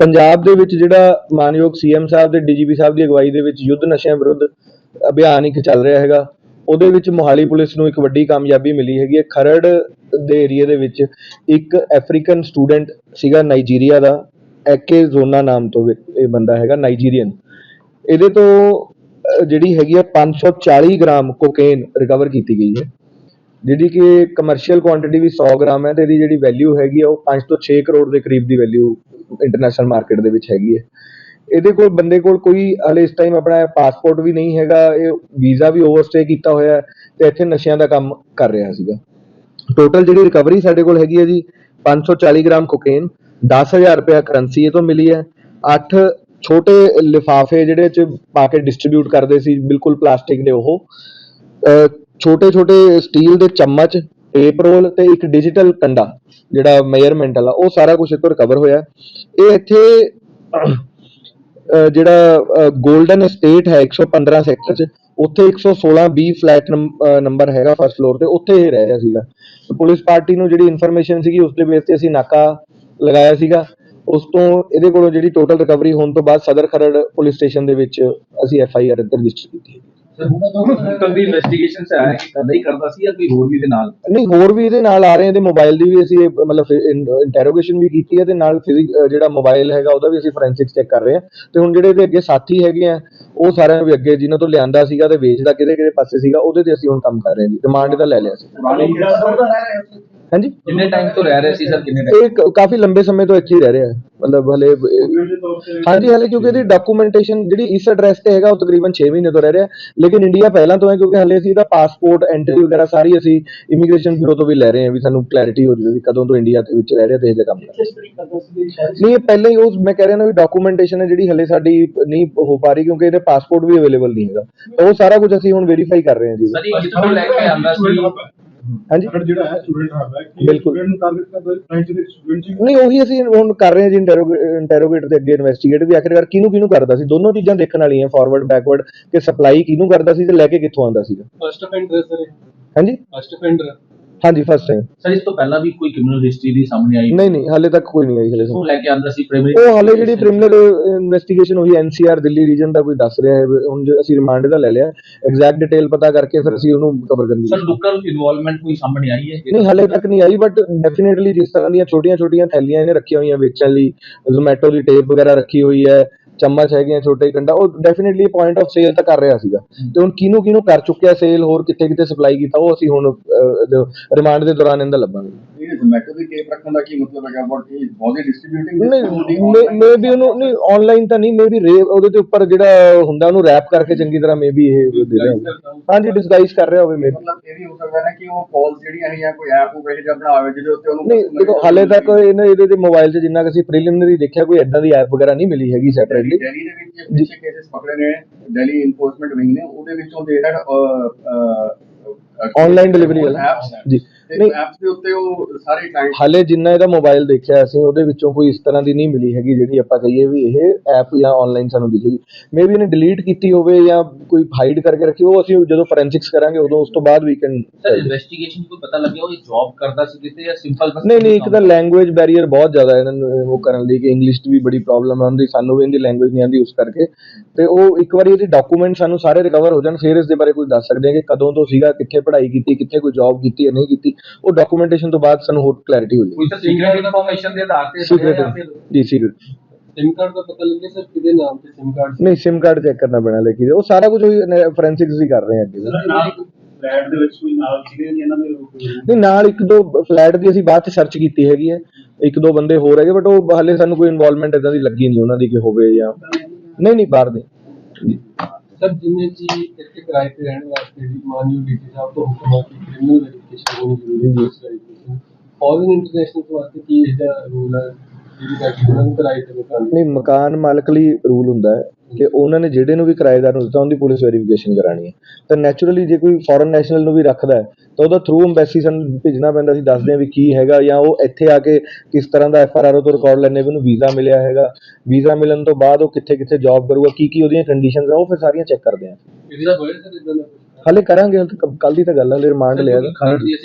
ਪੰਜਾਬ ਦੇ ਵਿੱਚ ਜਿਹੜਾ ਮਾਨਯੋਗ ਸੀਐਮ ਸਾਹਿਬ ਤੇ ਡੀਜੀਪੀ ਸਾਹਿਬ ਦੀ ਅਗਵਾਈ ਦੇ ਵਿੱਚ ਯੁੱਧ ਨਸ਼ਿਆਂ ਵਿਰੁੱਧ ਅਭਿਆਨ ਇੱਕ ਚੱਲ ਰਿਹਾ ਹੈਗਾ, ਉਹਦੇ ਵਿੱਚ ਮੋਹਾਲੀ ਪੁਲਿਸ ਨੂੰ ਇੱਕ ਵੱਡੀ ਕਾਮਯਾਬੀ ਮਿਲੀ ਹੈਗੀ ਹੈ। ਖਰੜ ਦੇ ਏਰੀਆ ਦੇ ਵਿੱਚ ਇੱਕ ਅਫਰੀਕਨ ਸਟੂਡੈਂਟ ਸੀਗਾ ਨਾਈਜੀਰੀਆ ਦਾ ਐਕੇ ਜ਼ੋਨਾ ਨਾਮ ਤੋਂ ਇਹ ਬੰਦਾ ਹੈਗਾ ਨਾਈਜੀਰੀਅਨ ਇਹਦੇ ਤੋਂ ਜਿਹੜੀ ਹੈਗੀ ਆ 540 ਗ੍ਰਾਮ ਕੋਕੇਨ ਰਿਕਵਰ ਕੀਤੀ ਗਈ ਹੈ। ਜਿਹੜੀ ਕਿ ਕਮਰਸ਼ੀਅਲ ਕੁਆਂਟੀਟੀ ਵੀ 100 ਗ੍ਰਾਮ ਹੈ ਤੇ ਇਹਦੀ ਜਿਹੜੀ ਵੈਲਿਊ ਹੈਗੀ ਆ ਉਹ 5 ਤੋਂ 6 ਕਰੋੜ ਦੇ ਕਰੀਬ ਦੀ ਵੈਲਿਊ ਇੰਟਰਨੈਸ਼ਨਲ ਮਾਰਕੀਟ ਦੇ ਵਿੱਚ ਹੈਗੀ ਹੈ। ਇਹਦੇ ਕੋਲ ਬੰਦੇ ਕੋਲ ਕੋਈ ਹਲੇ ਇਸ ਟਾਈਮ ਆਪਣਾ ਪਾਸਪੋਰਟ ਵੀ ਨਹੀਂ ਹੈਗਾ, ਇਹ ਵੀਜ਼ਾ ਵੀ ਓਵਰਸਟੇ ਕੀਤਾ ਹੋਇਆ ਹੈ ਤੇ ਇੱਥੇ ਨਸ਼ਿਆਂ ਦਾ ਕੰਮ ਕਰ ਰਿਹਾ ਸੀਗਾ। ਟੋਟਲ ਜਿਹੜੀ ਰਿਕਵਰੀ ਸਾਡੇ ਕੋਲ ਹੈਗੀ ਹੈ ਜੀ 540 ਗ੍ਰਾਮ ਕੋਕੇਨ 10000 ਰੁਪਏ ਕਰੰਸੀ ਇਹ ਤੋਂ ਮਿਲੀ ਹੈ। 8 ਛੋਟੇ ਲਿਫਾਫੇ ਜਿਹੜੇ ਚ ਪਾ ਕੇ ਡਿਸਟ੍ਰੀਬਿਊਟ ਕਰਦੇ ਸੀ, ਬਿਲਕੁਲ ਪਲਾਸਟਿਕ ਦੇ ਉਹ। ਛੋਟੇ ਛੋਟੇ ਸਟੀਲ ਦੇ ਚਮਚ ਟੇਪ ਰੋਲ ਤੇ ਇੱਕ ਡਿਜੀਟਲ ਕੰਡਾ, ਜਿਹੜਾ ਮੇਜ਼ਰਮੈਂਟ ਵਾਲਾ, ਉਹ ਸਾਰਾ ਕੁਝ ਇਹ ਰਿਕਵਰ ਹੋਇਆ। ਇਹ ਇੱਥੇ ਜਿਹੜਾ 골ਡਨ ਸਟੇਟ ਹੈ 115 ਸੈਕਟਰ ਚ, ਉੱਥੇ 116 ਬੀ ਫਲੈਟ ਨੰਬਰ ਹੈਗਾ ਫਸਟ ਫਲੋਰ ਤੇ, ਉੱਥੇ ਇਹ ਰਹਿ ਰਿਹਾ ਸੀਗਾ। ਪੁਲਿਸ ਪਾਰਟੀ ਨੂੰ ਜਿਹੜੀ ਇਨਫੋਰਮੇਸ਼ਨ ਸੀਗੀ, ਉਸ ਦੇ ਬੇਸ ਤੇ ਅਸੀਂ ਨਾਕਾ ਲਗਾਇਆ ਸੀਗਾ। ਉਸ ਤੋਂ ਇਹਦੇ ਕੋਲੋਂ ਜਿਹੜੀ ਟੋਟਲ ਰਿਕਵਰੀ ਹੋਣ ਤੋਂ ਬਾਅਦ ਸਦਰ ਖਰੜ ਪੁਲਿਸ ਸਟੇਸ਼ਨ ਦੇ ਵਿੱਚ ਅਸੀਂ ਐਫ ਆਈ ਆਰ ਰਜਿਸਟਰ ਕੀਤੀ ਹੈ। ਦੀ ਇਨਵੈਸਟੀਗੇਸ਼ਨ ਚ ਆਇਆ ਕਿ ਕਰਦਾ ਹੀ ਕਰਦਾ ਸੀ ਜਾਂ ਕੋਈ ਹੋਰ ਵੀ ਦੇ ਨਾਲ? ਨਹੀਂ ਹੋਰ ਵੀ ਇਹਦੇ ਨਾਲ ਆ ਰਹੇ ਇਹਦੇ ਮੋਬਾਈਲ ਦੀ ਵੀ ਅਸੀਂ ਇਹ ਮਤਲਬ ਇੰਟਰੋਗੇਸ਼ਨ ਵੀ ਕੀਤੀ ਹੈ ਤੇ ਨਾਲ ਫਿਜ਼ਿਕ ਜਿਹੜਾ ਮੋਬਾਈਲ ਹੈਗਾ ਉਹਦਾ ਵੀ ਅਸੀਂ ਫੋਰੈਂਸਿਕਸ ਚੈੱਕ ਕਰ ਰਹੇ ਹਾਂ ਤੇ ਹੁਣ ਜਿਹੜੇ ਇਹਦੇ ਅੱਗੇ ਸਾਥੀ ਹੈਗੇ ਆ ਉਹ ਸਾਰਿਆਂ ਵੀ ਅੱਗੇ ਜਿਨ੍ਹਾਂ ਤੋਂ ਲਿਆਂਦਾ ਸੀਗਾ ਤੇ ਵੇਚਦਾ ਕਿਹਦੇ ਕਿਹਦੇ ਪਾਸੇ ਸੀਗਾ ਉਹਦੇ ਤੇ ਅਸੀਂ ਹੁਣ ਕੰਮ ਕਰ ਰਹੇ ਹਾਂ ਜੀ। ਇਹਦਾ ਲੈ ਲਿਆ ਸੀ। ਹਾਂਜੀ। ਕਿੰਨੇ ਟਾਈਮ ਤੋਂ ਰਹਿ ਰਹੇ ਸੀ ਸਰ ਕਿੰਨੇ ਟਾਈਮ ਇਹ ਕਾਫੀ ਲੰਬੇ ਸਮੇਂ ਤੋਂ ਇੱਥੇ ਹੀ ਰਹਿ ਰਿਹਾ ਹੈ। ਮਤਲਬ ਹਲੇ ਹਾਂਜੀ ਹਲੇ ਕਿਉਂਕਿ ਇਹਦੀ ਡਾਕੂਮੈਂਟੇਸ਼ਨ ਜਿਹੜੀ ਇਸ ਐਡਰੈਸ ਤੇ ਹੈਗਾ ਉਹ ਤਕਰੀਬਨ 6 ਮਹੀਨੇ ਤੋਂ ਰਹਿ ਰਿਹਾ ਲੇਕਿਨ ਇੰਡੀਆ ਪਹਿਲਾਂ ਤੋਂ ਹੈ ਕਿਉਂਕਿ ਹਲੇ ਅਸੀਂ ਇਹਦਾ ਪਾਸਪੋਰਟ ਐਂਟਰੀ ਵਗੈਰਾ ਸਾਰੀ ਅਸੀਂ ਇਮੀਗ੍ਰੇਸ਼ਨ ਬਿਊਰੋ ਤੋਂ ਵੀ ਲੈ ਰਹੇ ਹਾਂ ਵੀ ਸਾਨੂੰ ਕਲੈਰਿਟੀ ਹੋ ਜਾਵੇ ਵੀ ਕਦੋਂ ਤੋਂ ਇੰਡੀਆ ਦੇ ਵਿੱਚ ਰਹਿ ਰਿਹਾ ਤੇ ਇਹਦੇ ਕੰਮ ਨਹੀਂ ਇਹ ਪਹਿਲਾਂ ਹੀ ਉਹ ਮੈਂ ਕਹਿ ਰਿਹਾ ਨਾ ਵੀ ਡਾਕੂਮੈਂਟੇਸ਼ਨ ਹੈ ਜਿਹੜੀ ਹਲੇ ਸਾਡੀ ਨਹੀਂ ਹੋ ਪਾ ਰਹੀ ਕਿਉਂਕਿ ਇਹਦੇ ਪਾਸਪੋਰਟ ਵੀ ਅਵੇਲੇਬਲ ਨਹੀਂ ਹੈਗਾ। ਤਾਂ ਉਹ ਸਾਰਾ ਕੁਝ ਅਸੀਂ ਹੁਣ ਵੈਰੀਫਾਈ ਕਰ ਰਹੇ ਹਾਂ ਜੀ। ਸਰ ਇਹ ਜਿੱਥੋਂ ਲੈ ਕੇ ਆਂਦਾ ਸੀ ਹਾਂਜੀ। ਜਿਹੜਾ ਹੈ ਸਟੂਡੈਂਟ ਹੱਬ ਹੈ ਕਿ ਬਿਲਕੁਲ। ਸਟੂਡੈਂਟ ਨੂੰ ਟਾਰਗੇਟ ਕਰਦਾ ਹੈ ਫ੍ਰੈਂਚ ਦੇ ਸਟੂਡੈਂਟ ਨਹੀਂ ਉਹੀ ਅਸੀਂ ਹੁਣ ਕਰ ਰਹੇ ਹਾਂ ਜੀ ਇੰਟਰੋਗੇਟ ਦੇ ਅੱਗੇ ਇਨਵੈਸਟੀਗੇਟ ਵੀ ਆਖਿਰਕਾਰ ਕਿਹਨੂੰ ਕਿਹਨੂੰ ਕਰਦਾ ਸੀ? ਦੋਨੋਂ ਚੀਜ਼ਾਂ ਦੇਖਣ ਵਾਲੀਆਂ ਫਾਰਵਰਡ ਬੈਕਵਰਡ ਕਿ ਸਪਲਾਈ ਕਿਹਨੂੰ ਕਰਦਾ ਸੀ ਤੇ ਲੈ ਕੇ ਕਿੱਥੋਂ ਆਉਂਦਾ ਸੀਗਾ? ਫਸਟ ਅਫੈਂਡਰ ਸਰ ਹਾਂਜੀ? ਫਸਟ ਅਫੈਂਡਰ ਹਾਂਜੀ ਫਸਟ ਟਾਈਮ ਸਰ ਇਸ ਤੋਂ ਪਹਿਲਾਂ ਵੀ ਕੋਈ ਕ੍ਰਿਮੀਨਲ ਹਿਸਟਰੀ ਦੀ ਸਾਹਮਣੇ ਆਈ? ਨਹੀਂ ਨਹੀਂ ਹਾਲੇ ਤੱਕ ਕੋਈ ਨਹੀਂ ਆਈ ਹਲੇ ਕਿੱਥੋਂ ਲੈ ਕੇ ਆਂਦਾ ਸੀ ਪ੍ਰਾਇਮਰੀ ਉਹ ਹਾਲੇ ਜਿਹੜੀ ਕ੍ਰਿਮੀਨਲ ਇਨਵੈਸਟੀਗੇਸ਼ਨ ਹੋਈ ਐਨਸੀਆਰ ਦਿੱਲੀ ਰੀਜਨ ਦਾ ਕੋਈ ਦੱਸ ਰਿਹਾ ਹੈ ਹੁਣ ਜੇ ਅਸੀਂ ਰਿਮਾਂਡ ਦਾ ਲੈ ਲਿਆ ਐਗਜ਼ੈਕਟ ਡਿਟੇਲ ਪਤਾ ਕਰਕੇ ਫਿਰ ਅਸੀਂ ਉਹਨੂੰ ਕਵਰ ਕਰਨ ਸਰ ਲੋਕਲ ਇਨਵੋਲਵਮੈਂਟ ਕੋਈ ਸਾਹਮਣੇ ਆਈ ਹੈ? ਨਹੀਂ ਹਾਲੇ ਤੱਕ ਨਹੀਂ ਆਈ ਬਟ ਡੈਫੀਨਿਟਲੀ ਜਿਸ ਤਰ੍ਹਾਂ ਦੀਆਂ ਛੋਟੀਆਂ-ਛੋਟੀਆਂ ਥੈਲੀਆਂ ਇਹਨੇ ਰੱਖੀਆਂ ਹੋਈਆਂ ਵੇਚਣ ਲਈ ਜ਼ੋਮੈਟੋ ਦੀ ਟੇਪ ਵਗੈਰਾ ਰੱਖੀ ਹੋਈ ਹੈ ਚਮਚ ਹੈਗੇ ਆ, ਛੋਟੇ ਕੰਡਾ, ਉਹ ਡੈਫੀਨਿਟਲੀ ਪੁਆਇੰਟ ਆਫ ਸੇਲ ਤਾਂ ਕਰ ਰਿਹਾ ਸੀਗਾ। ਤੇ ਹੁਣ ਕਿਹਨੂੰ ਕਿਹਨੂੰ ਕਰ ਚੁੱਕਿਆ ਸੇਲ ਹੋਰ ਕਿੱਥੇ ਕਿੱਥੇ ਸਪਲਾਈ ਕੀਤਾ, ਉਹ ਅਸੀਂ ਹੁਣ ਰਿਮਾਂਡ ਦੇ ਦੌਰਾਨ ਇਹਦਾ ਲੱਭਾਂਗੇ। ਇਹ ਜ਼ੋਮੈਟੋ ਦੀ ਟੇਪ ਰੱਖਣ ਦਾ ਕੀ ਮਤਲਬ ਹੈਗਾ? ਬਟ ਇਹ ਬੋਡੀ ਡਿਸਟ੍ਰੀਬਿਊਟਿੰਗ ਨਹੀਂ ਮੇ ਵੀ ਉਹਨੂੰ ਨਹੀਂ ਆਨਲਾਈਨ ਤਾਂ ਨਹੀਂ ਮੇ ਵੀ ਰੇ ਉਹਦੇ ਤੇ ਉੱਪਰ ਜਿਹੜਾ ਹੁੰਦਾ ਉਹਨੂੰ ਰੈਪ ਕਰਕੇ ਚੰਗੀ ਤਰ੍ਹਾਂ ਮੇ ਵੀ ਇਹ ਦੇ ਰਿਹਾ ਹੋਵੇ। ਹਾਂਜੀ ਡਿਸਗਾਈਜ਼ ਕਰ ਰਿਹਾ ਹੋਵੇ ਮੇ ਮਤਲਬ ਇਹ ਵੀ ਹੋ ਸਕਦਾ ਨਾ ਕਿ ਉਹ ਕਾਲਸ ਜਿਹੜੀਆਂ ਹੈ ਜਾਂ ਕੋਈ ਐਪ ਉਹ ਜਿਹਾ ਬਣਾਵੇ ਜਿਹਦੇ ਉੱਤੇ ਉਹਨੂੰ ਨਹੀਂ ਦੇਖੋ ਹਾਲੇ ਤੱਕ ਇਹਨੇ ਇਹਦੇ ਤੇ ਮੋਬਾਈਲ 'ਚ ਜਿੰਨਾ ਕਿ ਅਸੀਂ ਪ੍ਰੀਲਿਮਿਨਰੀ ਦੇਖਿਆ ਕੋਈ ਐਦਾਂ ਦੀ ਐਪ ਵਗੈਰਾ ਨਹੀਂ ਮਿਲੀ ਹੈਗੀ ਸੈਪਰੇਟਲੀ ਦਿੱਲੀ ਦੇ ਵਿੱਚ ਪਿੱਛੇ ਕੇਸਸ ਪਕੜੇ ਨੇ ਦਿੱਲੀ ਇਨਫੋਰਸਮੈਂਟ ਵਿੰਗ ਨੇ ਉਹਦੇ ਵਿੱਚੋਂ ਦੇ ਆਨਲਾਈਨ ਡਿਲੀਵਰੀ ਵਾਲਾ। ਜੀ। ਨਹੀਂ। ਐਪਸ ਦੇ ਉੱਤੇ ਉਹ ਸਾਰੇ ਟਾਈਮ ਹਾਲੇ ਜਿੰਨਾ ਇਹਦਾ ਮੋਬਾਈਲ ਦੇਖਿਆ ਅਸੀਂ ਉਹਦੇ ਵਿੱਚੋਂ ਕੋਈ ਇਸ ਤਰ੍ਹਾਂ ਦੀ ਨਹੀਂ ਮਿਲੀ ਹੈਗੀ ਜਿਹੜੀ ਆਪਾਂ ਕਹੀਏ ਵੀ ਇਹ ਐਪ ਜਾਂ ਆਨਲਾਈਨ ਸਾਨੂੰ ਦਿਖੇਗੀ। ਮੇਬੀ ਇਹਨੇ ਡਿਲੀਟ ਕੀਤੀ ਹੋਵੇ ਜਾਂ ਕੋਈ ਹਾਈਡ ਕਰਕੇ ਰੱਖੀ ਉਹ ਅਸੀਂ ਜਦੋਂ ਫੋਰੈਂਸਿਕਸ ਕਰਾਂਗੇ ਉਦੋਂ ਉਸ ਤੋਂ ਬਾਅਦ ਵੀ ਕੈਨ ਸਰ ਇਨਵੈਸਟੀਗੇਸ਼ਨ ਕੋਈ ਪਤਾ ਲੱਗਿਆ ਉਹ ਜੌਬ ਕਰਦਾ ਸੀ ਕਿਤੇ ਜਾਂ ਸਿੰਪਲ ਬਸ ਨਹੀਂ ਨਹੀਂ ਇੱਕ ਤਾਂ ਲੈਂਗੁਏਜ ਬੈਰੀਅਰ ਬਹੁਤ ਜ਼ਿਆਦਾ ਹੈ ਇਹਨਾਂ ਨੂੰ ਉਹ ਕਰਨ ਲਈ ਕਿ ਇੰਗਲਿਸ਼ ਦੀ ਵੀ ਬੜੀ ਪ੍ਰੋਬਲਮ ਆਉਂਦੀ ਸਾਨੂੰ ਵੀ ਇਹਦੀ ਲੈਂਗੁਏਜ ਨਹੀਂ ਆਉਂਦੀ ਉਸ ਕਰਕੇ। ਤੇ ਉਹ ਇੱਕ ਵਾਰੀ ਇਹਦੇ ਡਾਕੂਮੈਂਟ ਸਾਨੂੰ ਸਾਰੇ ਰਿਕਵਰ ਹੋ ਜਾਣ ਫਿਰ ਇਸ ਦੇ ਬਾਰੇ ਕੁਝ ਦੱਸ ਸਕਦੇ ਹਾਂ ਕਿ ਕਦੋਂ ਤੋਂ ਸੀਗਾ ਕਿੱਥੇ ਪੜ੍ਹਾਈ ਕੀਤੀ ਕਿੱਥੇ ਕੋਈ ਜੌਬ ਕੀਤੀ ਜਾਂ ਨਹੀਂ ਕੀਤੀ। ਉਹ ਡਾਕੂਮੈਂਟੇਸ਼ਨ ਤੋਂ ਬਾਅਦ ਸਾਨੂੰ ਹੋਰ ਕਲੈਰਿਟੀ ਹੋ ਜਾਏਗੀ ਕੋਈ ਤਾਂ ਸੀਕ੍ਰੀਟ ਇਨਫੋਰਮੇਸ਼ਨ ਦੇ ਆਧਾਰ ਤੇ Secret ਜਾਂ ਫਿਰ ਜੀ ਸੀਕ੍ਰੀਟ ਸਿਮ ਕਾਰਡ ਦਾ ਪਤਾ ਲੱਗਿਆ ਸਰ ਕਿਹਦੇ ਨਾਮ ਤੇ ਸਿਮ ਕਾਰਡ ਨਹੀਂ ਸਿਮ ਕਾਰਡ ਚੈੱਕ ਕਰਨਾ ਪੈਣਾ ਲੇਕਿਨ ਉਹ ਸਾਰਾ ਕੁਝ ਫੋਰੈਂਸਿਕਸ ਹੀ ਕਰ ਰਹੇ ਹਾਂ ਅੱਗੇ ਫਲੈਟ ਦੇ ਵਿੱਚ ਕੋਈ ਨਾਲ ਸੀਗੇ ਨਹੀਂ ਇਹਨਾਂ ਦੇ ਕੋਈ ਨਹੀਂ ਨਾਲ ਇੱਕ ਦੋ ਫਲੈਟ ਦੀ ਅਸੀਂ ਬਾਅਦ ਚ ਸਰਚ ਕੀਤੀ ਹੈਗੀ ਹੈ। ਇੱਕ ਦੋ ਬੰਦੇ ਹੋਰ ਹੈਗੇ ਬਟ ਉਹ ਹਾਲੇ ਸਾਨੂੰ ਕੋਈ ਇਨਵੋਲਵਮੈਂਟ ਇਦਾਂ ਦੀ ਲੱਗੀ ਨਹੀਂ ਉਹਨਾਂ ਦੀ ਕਿ ਹੋਵੇ ਜਾਂ ਨਹੀਂ ਨਹੀਂ ਬਾਹਰ ਦੇ ਜੀ ਸਰ, ਜਿਵੇਂ ਜੀ ਇੱਥੇ ਕਿਰਾਏ ਤੇ ਰਹਿਣ ਵਾਸਤੇ ਜੀ ਮਾਨਯੋਗ ਡੀਟੀ ਸਾਹਿਬ ਤੋਂ ਹੁਕਮ ਆ ਕਿ ਕ੍ਰਿਮੀਨਲ ਵੈਰੀਫਿਕੇਸ਼ਨ ਹੋਣੀ ਜ਼ਰੂਰੀ ਹੈ ਇਸ ਵੈਰੀਫਿਕੇਸ਼ਨ ਫੋਰਨ ਇੰਟਰਨੈਸ਼ਨਲ ਵਾਸਤੇ ਕੀ ਇਹਦਾ ਰੂਲ ਹੈ ਨਹੀਂ ਮਕਾਨ ਮਾਲਕ ਲਈ ਰੂਲ ਹੁੰਦਾ ਹੈ ਕਿ ਉਹਨਾਂ ਨੇ ਜਿਹੜੇ ਨੂੰ ਵੀ ਕਿਰਾਏਦਾਰ ਨੂੰ ਦਿੱਤਾ ਉਹਦੀ ਪੁਲਿਸ ਵੈਰੀਫਿਕੇਸ਼ਨ ਕਰਾਣੀ ਹੈ। ਤਾਂ ਨੈਚੁਰਲੀ ਜੇ ਕੋਈ ਫੋਰਨ ਨੈਸ਼ਨਲ ਨੂੰ ਵੀ ਰੱਖਦਾ ਹੈ ਤਾਂ ਉਹਦਾ ਥਰੂ ਐਮਬੈਸੀ ਸਾਨੂੰ ਭੇਜਣਾ ਪੈਂਦਾ ਸੀ ਦੱਸਦੇ ਹਾਂ ਵੀ ਕੀ ਹੈਗਾ ਜਾਂ ਉਹ ਇੱਥੇ ਆ ਕੇ ਕਿਸ ਤਰ੍ਹਾਂ ਦਾ ਐਫਆਰਆਰ ਤੋਂ ਰਿਕਾਰਡ ਲੈਣੇ ਵੀ ਉਹਨੂੰ ਵੀਜ਼ਾ ਮਿਲਿਆ ਹੈਗਾ। ਵੀਜ਼ਾ ਮਿਲਣ ਤੋਂ ਬਾਅਦ ਉਹ ਕਿੱਥੇ ਕਿੱਥੇ ਜੌਬ ਕਰੂਗਾ ਕੀ ਕੀ ਉਹਦੀਆਂ ਕੰਡੀਸ਼ਨਸ ਆ ਉਹ ਫਿਰ ਸਾਰੀਆਂ ਚੈੱਕ ਕਰਦੇ ਆ ਹਾਲੇ ਕਰਾਂਗੇ ਕੱਲ ਦੀ ਤਾਂ ਗੱਲ ਹੈ ਹਲੇ ਰਿਮਾਂਡ ਲਿਆ।